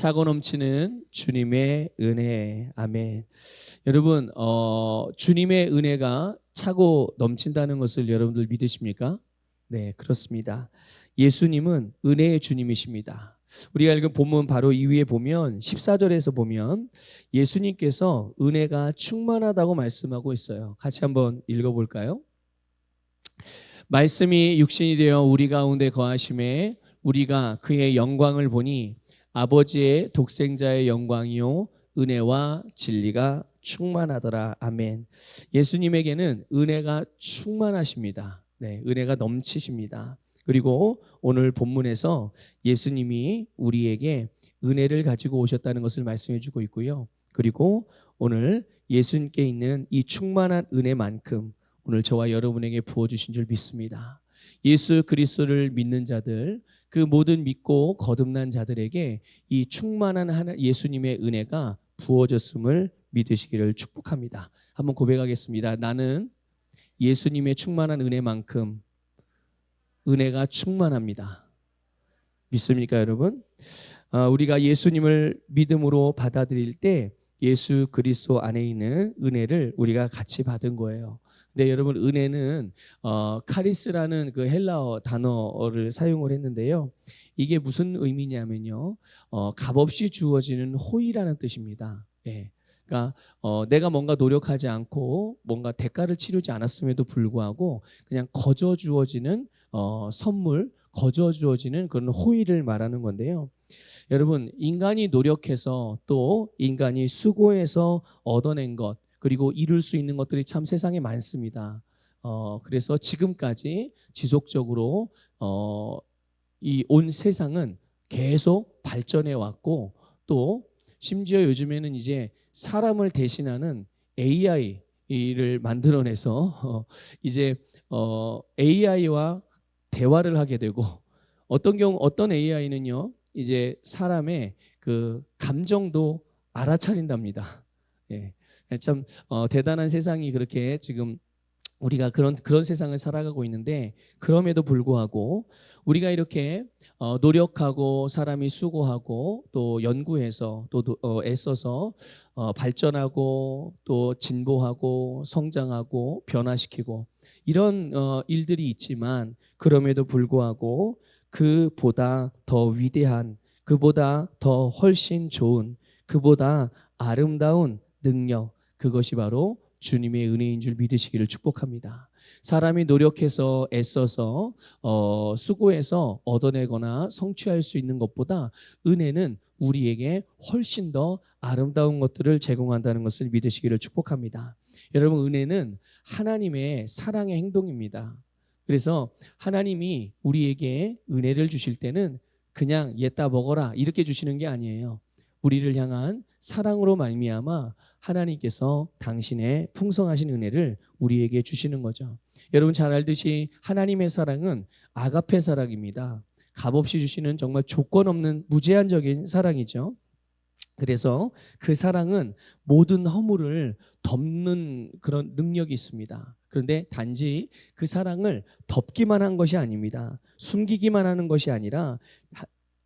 차고 넘치는 주님의 은혜. 아멘. 여러분, 어, 주님의 은혜가 차고 넘친다는 것을 여러분들 믿으십니까? 네, 그렇습니다. 예수님은 은혜의 주님이십니다. 우리가 읽은 본문 바로 이 위에 보면 14절에서 보면 예수님께서 은혜가 충만하다고 말씀하고 있어요. 같이 한번 읽어 볼까요? 말씀이 육신이 되어 우리 가운데 거하심에 우리가 그의 영광을 보니 아버지의 독생자의 영광이요 은혜와 진리가 충만하더라. 아멘. 예수님에게는 은혜가 충만하십니다. 네, 은혜가 넘치십니다. 그리고 오늘 본문에서 예수님이 우리에게 은혜를 가지고 오셨다는 것을 말씀해 주고 있고요. 그리고 오늘 예수님께 있는 이 충만한 은혜만큼 오늘 저와 여러분에게 부어 주신 줄 믿습니다. 예수 그리스도를 믿는 자들 그 모든 믿고 거듭난 자들에게 이 충만한 하나- 예수님의 은혜가 부어졌음을 믿으시기를 축복합니다. 한번 고백하겠습니다. 나는 예수님의 충만한 은혜만큼 은혜가 충만합니다. 믿습니까, 여러분? 아, 우리가 예수님을 믿음으로 받아들일 때 예수 그리스도 안에 있는 은혜를 우리가 같이 받은 거예요. 근데 여러분 은혜는 어, 카리스라는 그 헬라어 단어를 사용을 했는데요. 이게 무슨 의미냐면요, 어, 값없이 주어지는 호의라는 뜻입니다. 예. 그러니까 어, 내가 뭔가 노력하지 않고 뭔가 대가를 치르지 않았음에도 불구하고 그냥 거저 주어지는 어, 선물, 거저 주어지는 그런 호의를 말하는 건데요. 여러분 인간이 노력해서 또 인간이 수고해서 얻어낸 것 그리고 이룰 수 있는 것들이 참 세상에 많습니다. 어, 그래서 지금까지 지속적으로 어, 이 온 세상은 계속 발전해 왔고 또 심지어 요즘에는 이제 사람을 대신하는 AI를 만들어내서 어, 이제 어, AI와 대화를 하게 되고 어떤 경우 어떤 AI는요 이제 사람의 그 감정도 알아차린답니다. 예, 참 어, 대단한 세상이 그렇게 지금 우리가 그런 그런 세상을 살아가고 있는데 그럼에도 불구하고 우리가 이렇게 어, 노력하고 사람이 수고하고 또 연구해서 또 노- 어, 애써서 어, 발전하고 또 진보하고 성장하고 변화시키고 이런 어, 일들이 있지만 그럼에도 불구하고 그보다 더 위대한 그보다 더 훨씬 좋은 그보다 아름다운 능력 그것이 바로 주님의 은혜인 줄 믿으시기를 축복합니다. 사람이 노력해서 애써서 어, 수고해서 얻어내거나 성취할 수 있는 것보다 은혜는 우리에게 훨씬 더 아름다운 것들을 제공한다는 것을 믿으시기를 축복합니다. 여러분 은혜는 하나님의 사랑의 행동입니다. 그래서 하나님이 우리에게 은혜를 주실 때는 그냥 얘 따 먹어라 이렇게 주시는 게 아니에요. 우리를 향한 사랑으로 말미암아 하나님께서 당신의 풍성하신 은혜를 우리에게 주시는 거죠. 여러분 잘 알듯이 하나님의 사랑은 아가페 사랑입니다. 값없이 주시는 정말 조건 없는 무제한적인 사랑이죠. 그래서 그 사랑은 모든 허물을 덮는 그런 능력이 있습니다. 그런데 단지 그 사랑을 덮기만 한 것이 아닙니다. 숨기기만 하는 것이 아니라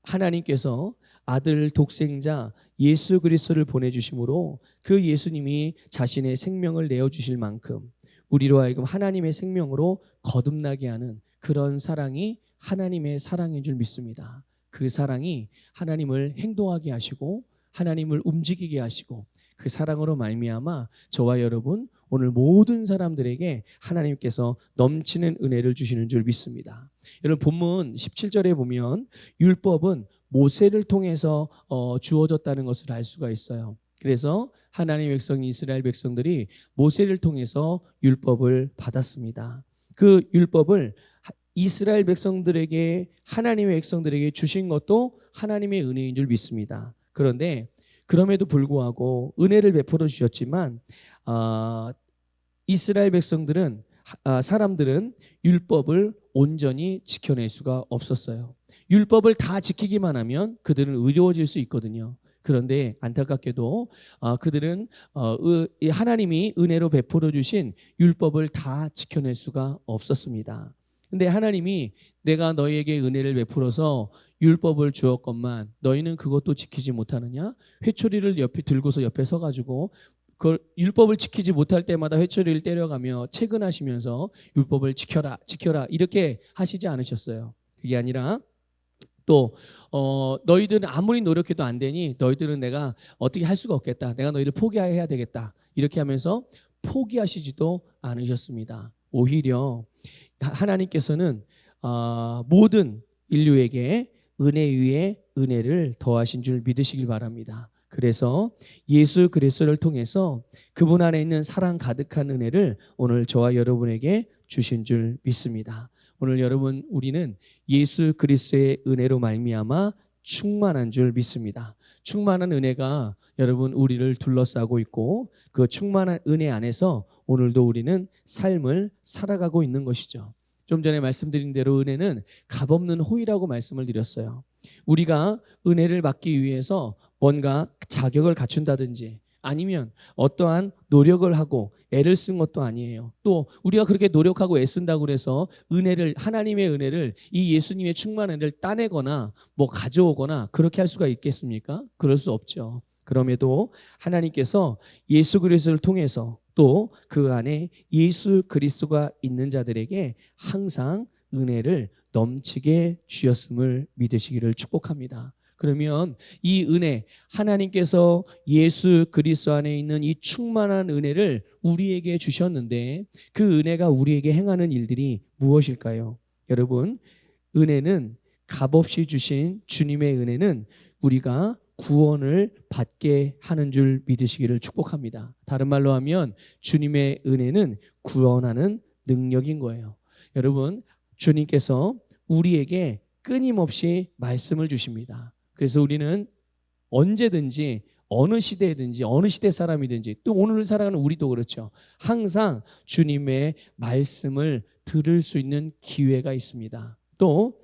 하- 하나님께서 아들 독생자 예수 그리스도를 보내 주심으로 그 예수님이 자신의 생명을 내어 주실 만큼 우리로 하여금 하나님의 생명으로 거듭나게 하는 그런 사랑이 하나님의 사랑인 줄 믿습니다. 그 사랑이 하나님을 행동하게 하시고 하나님을 움직이게 하시고 그 사랑으로 말미암아 저와 여러분 오늘 모든 사람들에게 하나님께서 넘치는 은혜를 주시는 줄 믿습니다. 여러분 본문 17절에 보면 율법은 모세를 통해서 어, 주어졌다는 것을 알 수가 있어요. 그래서 하나님의 백성 이스라엘 백성들이 모세를 통해서 율법을 받았습니다. 그 율법을 하- 이스라엘 백성들에게 하나님의 백성들에게 주신 것도 하나님의 은혜인 줄 믿습니다. 그런데 그럼에도 불구하고 은혜를 베풀어 주셨지만 아, 이스라엘 백성들은 하- 아, 사람들은 율법을 온전히 지켜낼 수가 없었어요. 율법을 다 지키기만 하면 그들은 의로워질 수 있거든요. 그런데 안타깝게도 아, 그들은 어, 의- 이 하나님이 은혜로 베풀어 주신 율법을 다 지켜낼 수가 없었습니다. 근데 하나님이 내가 너희에게 은혜를 베풀어서 율법을 주었건만 너희는 그것도 지키지 못하느냐? 회초리를 옆에 들고서 옆에 서가지고 그 율법을 지키지 못할 때마다 회초리를 때려가며 채근하시면서 율법을 지켜라, 지켜라 이렇게 하시지 않으셨어요. 그게 아니라 또 어, 너희들은 아무리 노력해도 안 되니 너희들은 내가 어떻게 할 수가 없겠다. 내가 너희를 포기해야 되겠다. 이렇게 하면서 포기하시지도 않으셨습니다. 오히려 하나님께서는 어, 모든 인류에게 은혜 위에 은혜를 더하신 줄 믿으시길 바랍니다. 그래서 예수 그리스도를 통해서 그분 안에 있는 사랑 가득한 은혜를 오늘 저와 여러분에게 주신 줄 믿습니다. 오늘 여러분 우리는 예수 그리스도의 은혜로 말미암아 충만한 줄 믿습니다. 충만한 은혜가 여러분 우리를 둘러싸고 있고 그 충만한 은혜 안에서 오늘도 우리는 삶을 살아가고 있는 것이죠. 좀 전에 말씀드린 대로 은혜는 값없는 호의라고 말씀을 드렸어요. 우리가 은혜를 받기 위해서 뭔가 자격을 갖춘다든지 아니면 어떠한 노력을 하고 애를 쓴 것도 아니에요. 또 우리가 그렇게 노력하고 애쓴다고 그래서 은혜를 하나님의 은혜를 이 예수님의 은혜를 따내거나 뭐 가져오거나 그렇게 할 수가 있겠습니까? 그럴 수 없죠. 그럼에도 하나님께서 예수 그리스도를 통해서 또 그 안에 예수 그리스도가 있는 자들에게 항상 은혜를 넘치게 주셨음을 믿으시기를 축복합니다. 그러면 이 은혜 하나님께서 예수 그리스도 안에 있는 이 충만한 은혜를 우리에게 주셨는데 그 은혜가 우리에게 행하는 일들이 무엇일까요? 여러분 은혜는 값없이 주신 주님의 은혜는 우리가 구원을 받게 하는 줄 믿으시기를 축복합니다. 다른 말로 하면 주님의 은혜는 구원하는 능력인 거예요. 여러분 주님께서 우리에게 끊임없이 말씀을 주십니다. 그래서 우리는 언제든지 어느 시대든지 어느 시대 사람이든지 또 오늘 살아가는 우리도 그렇죠. 항상 주님의 말씀을 들을 수 있는 기회가 있습니다. 또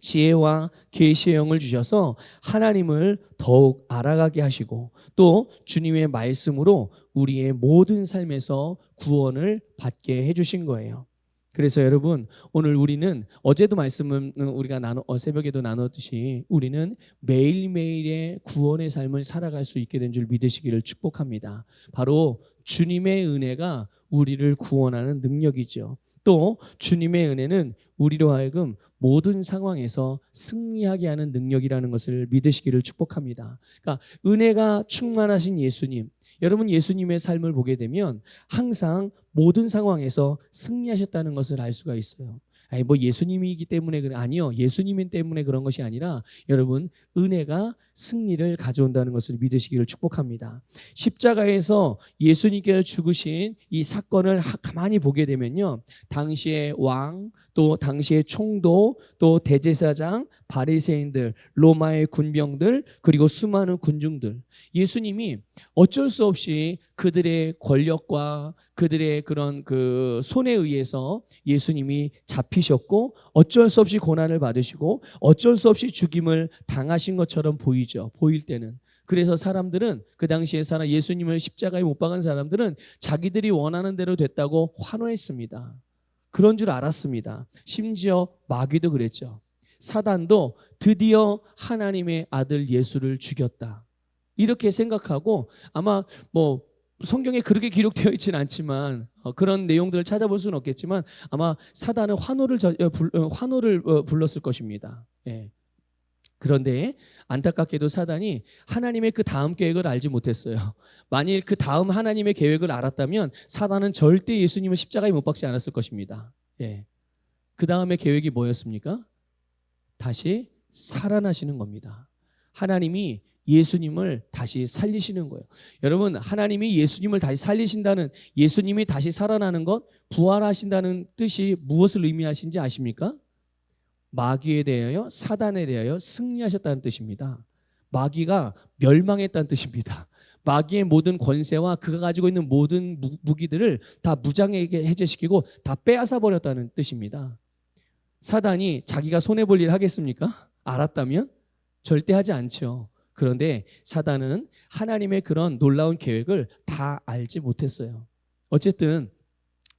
지혜와 계시의 영을 주셔서 하나님을 더욱 알아가게 하시고 또 주님의 말씀으로 우리의 모든 삶에서 구원을 받게 해 주신 거예요. 그래서 여러분 오늘 우리는 어제도 말씀은 우리가 나눠 어, 새벽에도 나눴듯이 우리는 매일매일의 구원의 삶을 살아갈 수 있게 된 줄 믿으시기를 축복합니다. 바로 주님의 은혜가 우리를 구원하는 능력이죠. 또 주님의 은혜는 우리로 하여금 모든 상황에서 승리하게 하는 능력이라는 것을 믿으시기를 축복합니다. 그러니까 은혜가 충만하신 예수님, 여러분 예수님의 삶을 보게 되면 항상 모든 상황에서 승리하셨다는 것을 알 수가 있어요. 아니 뭐 예수님이기 때문에 그래 아니요 예수님 때문에 그런 것이 아니라 여러분 은혜가 승리를 가져온다는 것을 믿으시기를 축복합니다. 십자가에서 예수님께서 죽으신 이 사건을 가만히 보게 되면요 당시의 왕 또 당시의 총독 또 대제사장 바리새인들 로마의 군병들 그리고 수많은 군중들 예수님이 어쩔 수 없이 그들의 권력과 그들의 그런 그 손에 의해서 예수님이 잡히셨고 어쩔 수 없이 고난을 받으시고 어쩔 수 없이 죽임을 당하신 것처럼 보이죠. 보일 때는. 그래서 사람들은 그 당시에 사람 예수님을 십자가에 못 박은 사람들은 자기들이 원하는 대로 됐다고 환호했습니다. 그런 줄 알았습니다. 심지어 마귀도 그랬죠. 사단도 드디어 하나님의 아들 예수를 죽였다. 이렇게 생각하고 아마 뭐 성경에 그렇게 기록되어 있지는 않지만 어, 그런 내용들을 찾아볼 수는 없겠지만 아마 사단은 환호를 저, 어, 불, 어, 환호를 어, 불렀을 것입니다. 예. 그런데 안타깝게도 사단이 하나님의 그 다음 계획을 알지 못했어요. 만일 그 다음 하나님의 계획을 알았다면 사단은 절대 예수님을 십자가에 못 박지 않았을 것입니다. 예. 그 다음의 계획이 뭐였습니까? 다시 살아나시는 겁니다. 하나님이 예수님을 다시 살리시는 거예요. 여러분, 하나님이 예수님을 다시 살리신다는 예수님이 다시 살아나는 것, 부활하신다는 뜻이 무엇을 의미하신지 아십니까? 마귀에 대하여 사단에 대하여 승리하셨다는 뜻입니다. 마귀가 멸망했다는 뜻입니다. 마귀의 모든 권세와 그가 가지고 있는 모든 무기들을 다 무장에게 해제시키고 다 빼앗아 버렸다는 뜻입니다. 사단이 자기가 손해 볼 일 하겠습니까? 알았다면 절대 하지 않죠. 그런데 사단은 하나님의 그런 놀라운 계획을 다 알지 못했어요. 어쨌든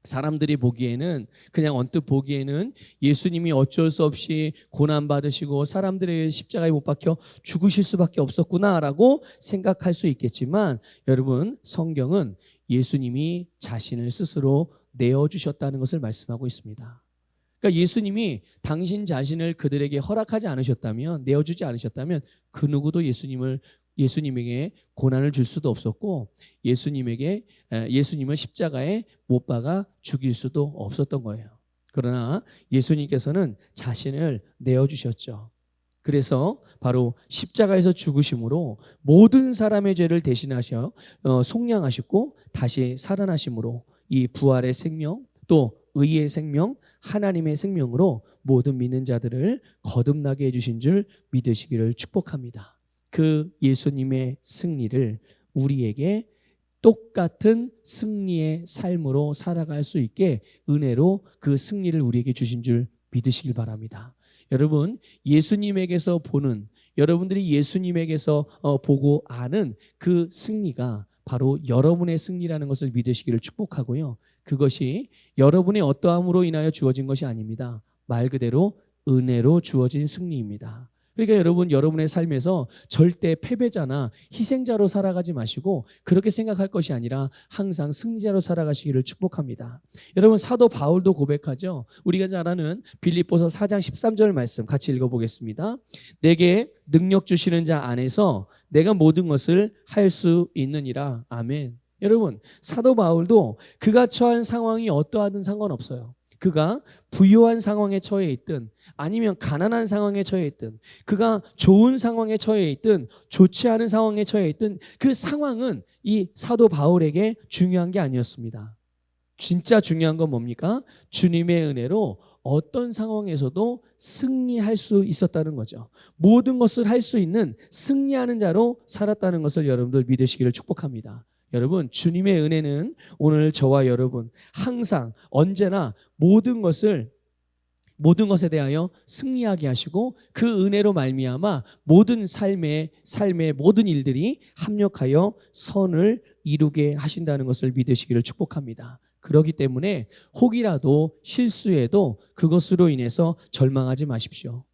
사람들이 보기에는 그냥 언뜻 보기에는 예수님이 어쩔 수 없이 고난 받으시고 사람들의 십자가에 못 박혀 죽으실 수밖에 없었구나라고 생각할 수 있겠지만 여러분 성경은 예수님이 자신을 스스로 내어 주셨다는 것을 말씀하고 있습니다. 그러니까 예수님이 당신 자신을 그들에게 허락하지 않으셨다면 내어 주지 않으셨다면 그 누구도 예수님을 예수님에게 고난을 줄 수도 없었고 예수님에게 에, 예수님을 십자가에 못 박아 죽일 수도 없었던 거예요. 그러나 예수님께서는 자신을 내어 주셨죠. 그래서 바로 십자가에서 죽으심으로 모든 사람의 죄를 대신하셔 어, 속량하셨고 다시 살아나심으로 이 부활의 생명 또 의의 생명 하나님의 생명으로 모든 믿는 자들을 거듭나게 해주신 줄 믿으시기를 축복합니다. 그 예수님의 승리를 우리에게 똑같은 승리의 삶으로 살아갈 수 있게 은혜로 그 승리를 우리에게 주신 줄 믿으시길 바랍니다. 여러분, 예수님에게서 보는 여러분들이 예수님에게서 어, 보고 아는 그 승리가 바로 여러분의 승리라는 것을 믿으시기를 축복하고요. 그것이 여러분의 어떠함으로 인하여 주어진 것이 아닙니다. 말 그대로 은혜로 주어진 승리입니다. 그러니까 여러분 여러분의 삶에서 절대 패배자나 희생자로 살아가지 마시고 그렇게 생각할 것이 아니라 항상 승리자로 살아가시기를 축복합니다. 여러분 사도 바울도 고백하죠. 우리가 잘 아는 빌립보서 4장 13절 말씀 같이 읽어 보겠습니다. 내게 능력 주시는 자 안에서 내가 모든 것을 할 수 있느니라. 아멘. 여러분 사도 바울도 그가 처한 상황이 어떠하든 상관없어요. 그가 부유한 상황에 처해 있든 아니면 가난한 상황에 처해 있든 그가 좋은 상황에 처해 있든 좋지 않은 상황에 처해 있든 그 상황은 이 사도 바울에게 중요한 게 아니었습니다. 진짜 중요한 건 뭡니까? 주님의 은혜로 어떤 상황에서도 승리할 수 있었다는 거죠. 모든 것을 할 수 있는 승리하는 자로 살았다는 것을 여러분들 믿으시기를 축복합니다. 여러분, 주님의 은혜는 오늘 저와 여러분 항상 언제나 모든 것을 모든 것에 대하여 승리하게 하시고 그 은혜로 말미암아 모든 삶의 삶의 모든 일들이 합력하여 선을 이루게 하신다는 것을 믿으시기를 축복합니다. 그러기 때문에 혹이라도 실수해도 그것으로 인해서 절망하지 마십시오.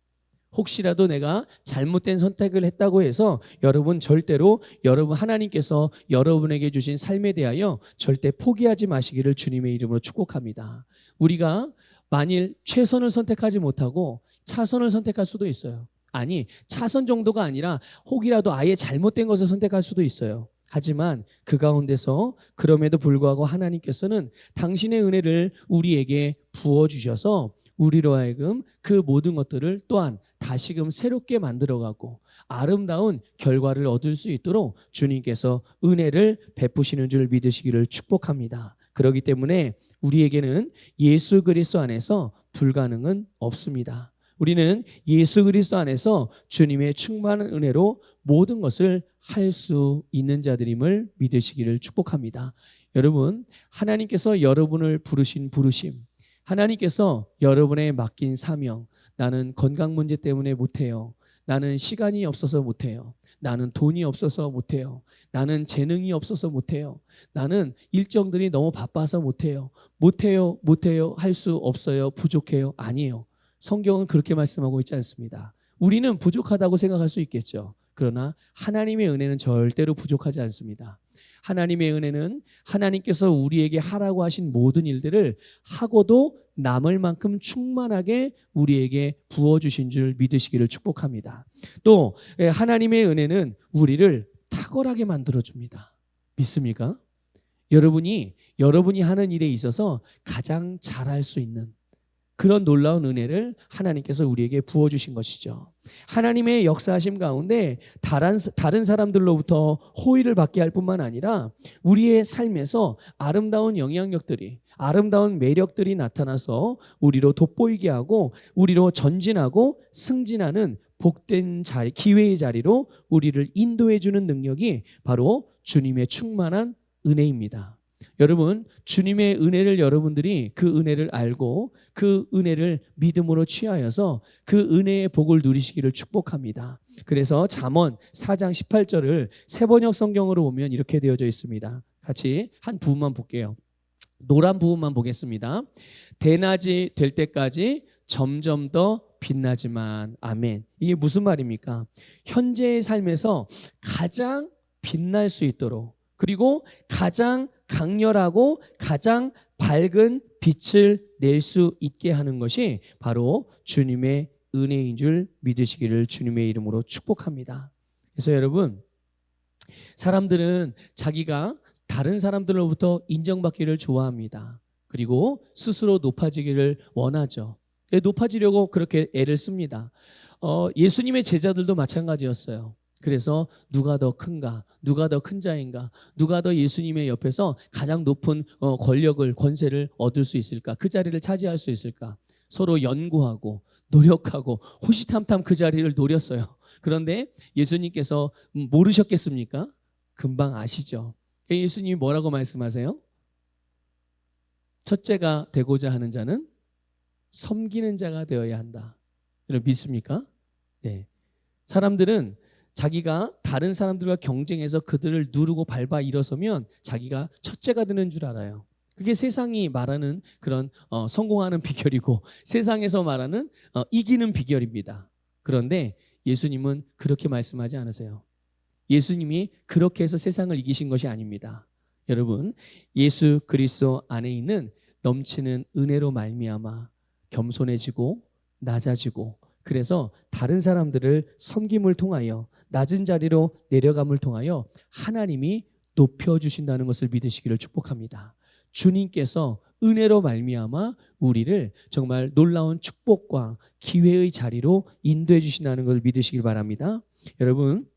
혹시라도 내가 잘못된 선택을 했다고 해서 여러분 절대로 여러분 하나님께서 여러분에게 주신 삶에 대하여 절대 포기하지 마시기를 주님의 이름으로 축복합니다. 우리가 만일 최선을 선택하지 못하고 차선을 선택할 수도 있어요. 아니, 차선 정도가 아니라 혹이라도 아예 잘못된 것을 선택할 수도 있어요. 하지만 그 가운데서 그럼에도 불구하고 하나님께서는 당신의 은혜를 우리에게 부어 주셔서 우리로 하여금 그 모든 것들을 또한 다시금 새롭게 만들어가고 아름다운 결과를 얻을 수 있도록 주님께서 은혜를 베푸시는 줄 믿으시기를 축복합니다. 그렇기 때문에 우리에게는 예수 그리스도 안에서 불가능은 없습니다. 우리는 예수 그리스도 안에서 주님의 충만한 은혜로 모든 것을 할 수 있는 자들임을 믿으시기를 축복합니다. 여러분, 하나님께서 여러분을 부르신 부르심, 하나님께서 여러분의 맡긴 사명, 나는 건강 문제 때문에 못해요. 나는 시간이 없어서 못해요. 나는 돈이 없어서 못해요. 나는 재능이 없어서 못해요. 나는 일정들이 너무 바빠서 못해요. 못해요, 못해요, 할 수 없어요, 부족해요. 아니에요. 성경은 그렇게 말씀하고 있지 않습니다. 우리는 부족하다고 생각할 수 있겠죠. 그러나 하나님의 은혜는 절대로 부족하지 않습니다. 하나님의 은혜는 하나님께서 우리에게 하라고 하신 모든 일들을 하고도 남을 만큼 충만하게 우리에게 부어주신 줄 믿으시기를 축복합니다. 또 예, 하나님의 은혜는 우리를 탁월하게 만들어줍니다. 믿습니까? 여러분이 여러분이 하는 일에 있어서 가장 잘할 수 있는 그런 놀라운 은혜를 하나님께서 우리에게 부어주신 것이죠. 하나님의 역사하심 가운데 다른, 다른 사람들로부터 호의를 받게 할 뿐만 아니라 우리의 삶에서 아름다운 영향력들이, 아름다운 매력들이 나타나서 우리로 돋보이게 하고 우리로 전진하고 승진하는 복된 자리, 기회의 자리로 우리를 인도해 주는 능력이 바로 주님의 충만한 은혜입니다. 여러분, 주님의 은혜를 여러분들이 그 은혜를 알고 그 은혜를 믿음으로 취하여서 그 은혜의 복을 누리시기를 축복합니다. 그래서 잠언 4장 18절을 세번역 성경으로 보면 이렇게 되어져 있습니다. 같이 한 부분만 볼게요. 노란 부분만 보겠습니다. 대낮이 될 때까지 점점 더 빛나지만 아멘. 이게 무슨 말입니까? 현재의 삶에서 가장 빛날 수 있도록 그리고 가장 강렬하고 가장 밝은 빛을 낼 수 있게 하는 것이 바로 주님의 은혜인 줄 믿으시기를 주님의 이름으로 축복합니다. 그래서 여러분 사람들은 자기가 다른 사람들로부터 인정받기를 좋아합니다. 그리고 스스로 높아지기를 원하죠. 예, 높아지려고 그렇게 애를 씁니다. 어, 예수님의 제자들도 마찬가지였어요. 그래서 누가 더 큰가, 누가 더 큰 자인가, 누가 더 예수님의 옆에서 가장 높은 어, 권력을, 권세를 얻을 수 있을까, 그 자리를 차지할 수 있을까, 서로 연구하고 노력하고 호시탐탐 그 자리를 노렸어요. 그런데 예수님께서 모르셨겠습니까? 금방 아시죠. 예수님이 뭐라고 말씀하세요? 첫째가 되고자 하는 자는 섬기는 자가 되어야 한다. 여러분 믿습니까? 네. 사람들은 자기가 다른 사람들과 경쟁해서 그들을 누르고 밟아 일어서면 자기가 첫째가 되는 줄 알아요. 그게 세상이 말하는 그런 어, 성공하는 비결이고 세상에서 말하는 어, 이기는 비결입니다. 그런데 예수님은 그렇게 말씀하지 않으세요. 예수님이 그렇게 해서 세상을 이기신 것이 아닙니다. 여러분, 예수 그리스도 안에 있는 넘치는 은혜로 말미암아 겸손해지고 낮아지고 그래서 다른 사람들을 섬김을 통하여 낮은 자리로 내려감을 통하여 하나님이 높여 주신다는 것을 믿으시기를 축복합니다. 주님께서 은혜로 말미암아 우리를 정말 놀라운 축복과 기회의 자리로 인도해 주신다는 것을 믿으시길 바랍니다. 여러분,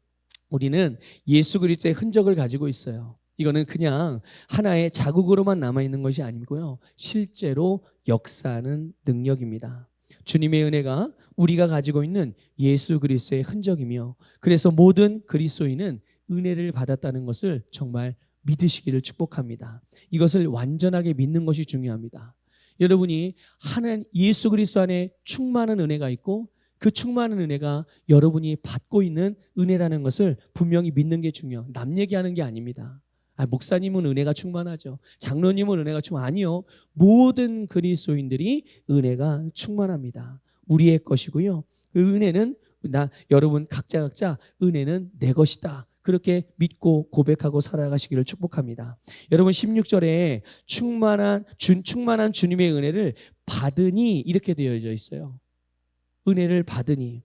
우리는 예수 그리스도의 흔적을 가지고 있어요. 이거는 그냥 하나의 자국으로만 남아 있는 것이 아니고요. 실제로 역사하는 능력입니다. 주님의 은혜가 우리가 가지고 있는 예수 그리스도의 흔적이며 그래서 모든 그리스도인은 은혜를 받았다는 것을 정말 믿으시기를 축복합니다. 이것을 완전하게 믿는 것이 중요합니다. 여러분이 하나님 예수 그리스도 안에 충만한 은혜가 있고 그 충만한 은혜가 여러분이 받고 있는 은혜라는 것을 분명히 믿는 게 중요해요. 남 얘기하는 게 아닙니다. 아, 목사님은 은혜가 충만하죠. 장로님은 은혜가 충만 아니요. 모든 그리스도인들이 은혜가 충만합니다. 우리의 것이고요. 그 은혜는 나 여러분 각자 각자 은혜는 내 것이다. 그렇게 믿고 고백하고 살아가시기를 축복합니다. 여러분 16절에 충만한 주, 충만한 주님의 은혜를 받으니 이렇게 되어져 있어요. 은혜를 받으니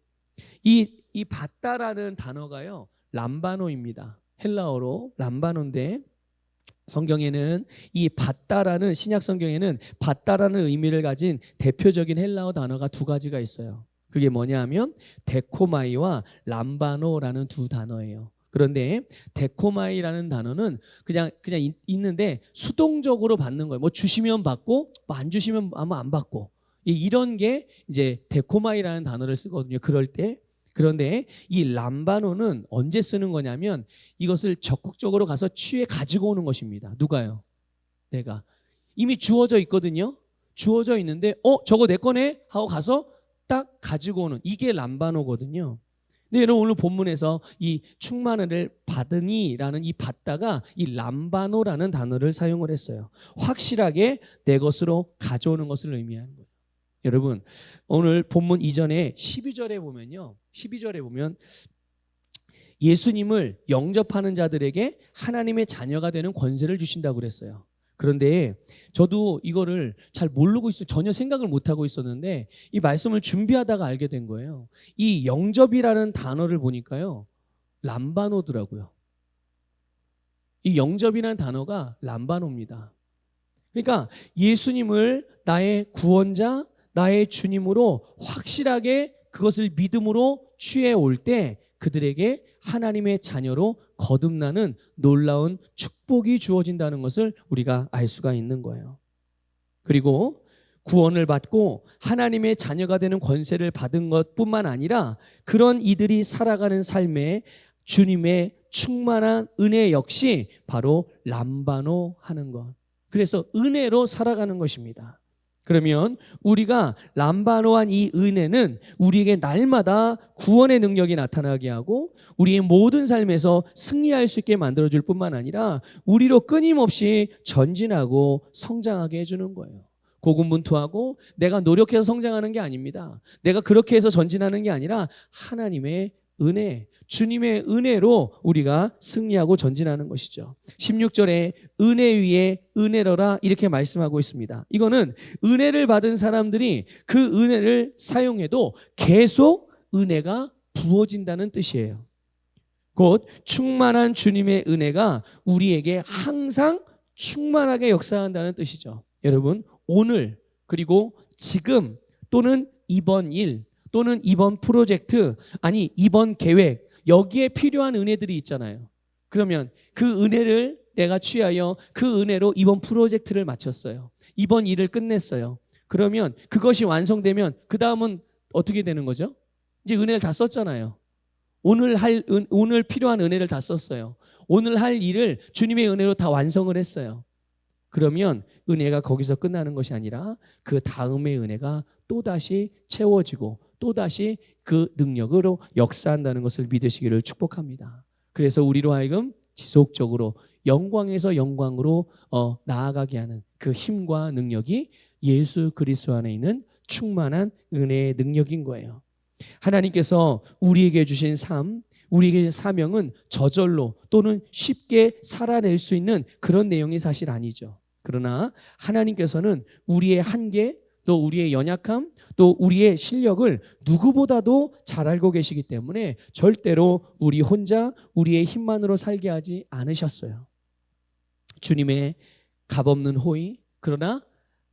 이 이 받다라는 단어가요. 람바노입니다. 헬라어로 람바노인데 성경에는 이 받다라는 신약 성경에는 받다라는 의미를 가진 대표적인 헬라어 단어가 두 가지가 있어요. 그게 뭐냐 하면 데코마이와 람바노라는 두 단어예요. 그런데 데코마이라는 단어는 그냥 그냥 있- 있는데 수동적으로 받는 거예요. 뭐 주시면 받고 뭐 안 주시면 아마 안 받고 이- 이런 게 이제 데코마이라는 단어를 쓰거든요. 그럴 때 그런데 이 람바노는 언제 쓰는 거냐면 이것을 적극적으로 가서 취해 가지고 오는 것입니다. 누가요? 내가 이미 주어져 있거든요. 주어져 있는데 어 저거 내 거네 하고 가서 딱 가지고 오는 이게 람바노거든요. 근데 여러분 오늘 본문에서 이 충만을 받으니라는 이 받다가 이 람바노라는 단어를 사용을 했어요. 확실하게 내 것으로 가져오는 것을 의미하는 거예요. 여러분 오늘 본문 이전에 12절에 보면요. 12절에 보면 예수님을 영접하는 자들에게 하나님의 자녀가 되는 권세를 주신다고 그랬어요. 그런데 저도 이거를 잘 모르고 있어 전혀 생각을 못 하고 있었는데 이 말씀을 준비하다가 알게 된 거예요. 이 영접이라는 단어를 보니까요. 람바노더라고요. 이 영접이라는 단어가 람바노입니다. 그러니까 예수님을 나의 구원자, 나의 주님으로 확실하게 그것을 믿음으로 취해 올 때 그들에게 하나님의 자녀로 거듭나는 놀라운 축복이 주어진다는 것을 우리가 알 수가 있는 거예요. 그리고 구원을 받고 하나님의 자녀가 되는 권세를 받은 것뿐만 아니라 그런 이들이 살아가는 삶에 주님의 충만한 은혜 역시 바로 람바노 하는 것. 그래서 은혜로 살아가는 것입니다. 그러면 우리가 람바노한 이 은혜는 우리에게 날마다 구원의 능력이 나타나게 하고 우리의 모든 삶에서 승리할 수 있게 만들어 줄 뿐만 아니라 우리로 끊임없이 전진하고 성장하게 해 주는 거예요. 고군분투하고 내가 노력해서 성장하는 게 아닙니다. 내가 그렇게 해서 전진하는 게 아니라 하나님의 은혜, 주님의 은혜로 우리가 승리하고 전진하는 것이죠. 16절에 은혜 위에 은혜로라 이렇게 말씀하고 있습니다. 이거는 은혜를 받은 사람들이 그 은혜를 사용해도 계속 은혜가 부어진다는 뜻이에요. 곧 충만한 주님의 은혜가 우리에게 항상 충만하게 역사한다는 뜻이죠. 여러분, 오늘 그리고 지금 또는 이번 일 또는 이번 프로젝트 아니 이번 계획 여기에 필요한 은혜들이 있잖아요. 그러면 그 은혜를 내가 취하여 그 은혜로 이번 프로젝트를 마쳤어요. 이번 일을 끝냈어요. 그러면 그것이 완성되면 그 다음은 어떻게 되는 거죠? 이제 은혜를 다 썼잖아요. 오늘 할 은, 오늘 필요한 은혜를 다 썼어요. 오늘 할 일을 주님의 은혜로 다 완성을 했어요. 그러면 은혜가 거기서 끝나는 것이 아니라 그 다음의 은혜가 또다시 채워지고 또다시 그 능력으로 역사한다는 것을 믿으시기를 축복합니다. 그래서 우리로 하여금 지속적으로 영광에서 영광으로 어, 나아가게 하는 그 힘과 능력이 예수 그리스도 안에 있는 충만한 은혜의 능력인 거예요. 하나님께서 우리에게 주신 삶, 우리에게 주신 사명은 저절로 또는 쉽게 살아낼 수 있는 그런 내용이 사실 아니죠. 그러나 하나님께서는 우리의 한계, 또 우리의 연약함, 또 우리의 실력을 누구보다도 잘 알고 계시기 때문에 절대로 우리 혼자 우리의 힘만으로 살게 하지 않으셨어요. 주님의 값없는 호의, 그러나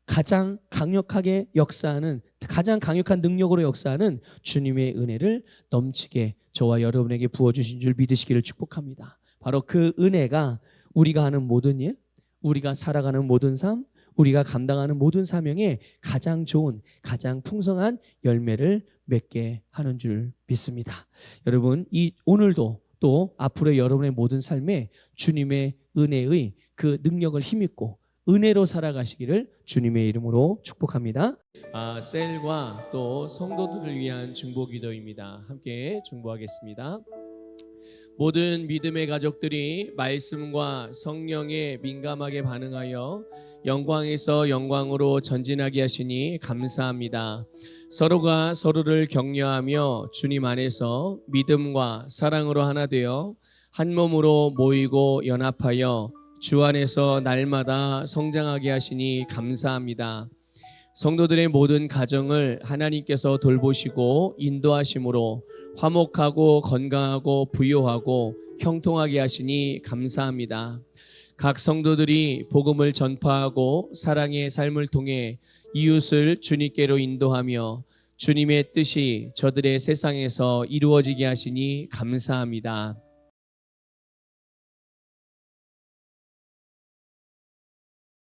가장 강력하게 역사하는 가장 강력한 능력으로 역사하는 주님의 은혜를 넘치게 저와 여러분에게 부어 주신 줄 믿으시기를 축복합니다. 바로 그 은혜가 우리가 하는 모든 일, 우리가 살아가는 모든 삶, 우리가 감당하는 모든 사명에 가장 좋은, 가장 풍성한 열매를 맺게 하는 줄 믿습니다. 여러분, 이 오늘도 또 앞으로 여러분의 모든 삶에 주님의 은혜의 그 능력을 힘입고 은혜로 살아가시기를 주님의 이름으로 축복합니다. 아, 셀과 또 성도들을 위한 중보 기도입니다. 함께 중보하겠습니다. 모든 믿음의 가족들이 말씀과 성령에 민감하게 반응하여 영광에서 영광으로 전진하게 하시니 감사합니다. 서로가 서로를 격려하며 주님 안에서 믿음과 사랑으로 하나 되어 한 몸으로 모이고 연합하여 주 안에서 날마다 성장하게 하시니 감사합니다. 성도들의 모든 가정을 하나님께서 돌보시고 인도하심으로 화목하고 건강하고 부요하고 형통하게 하시니 감사합니다. 각 성도들이 복음을 전파하고 사랑의 삶을 통해 이웃을 주님께로 인도하며 주님의 뜻이 저들의 세상에서 이루어지게 하시니 감사합니다.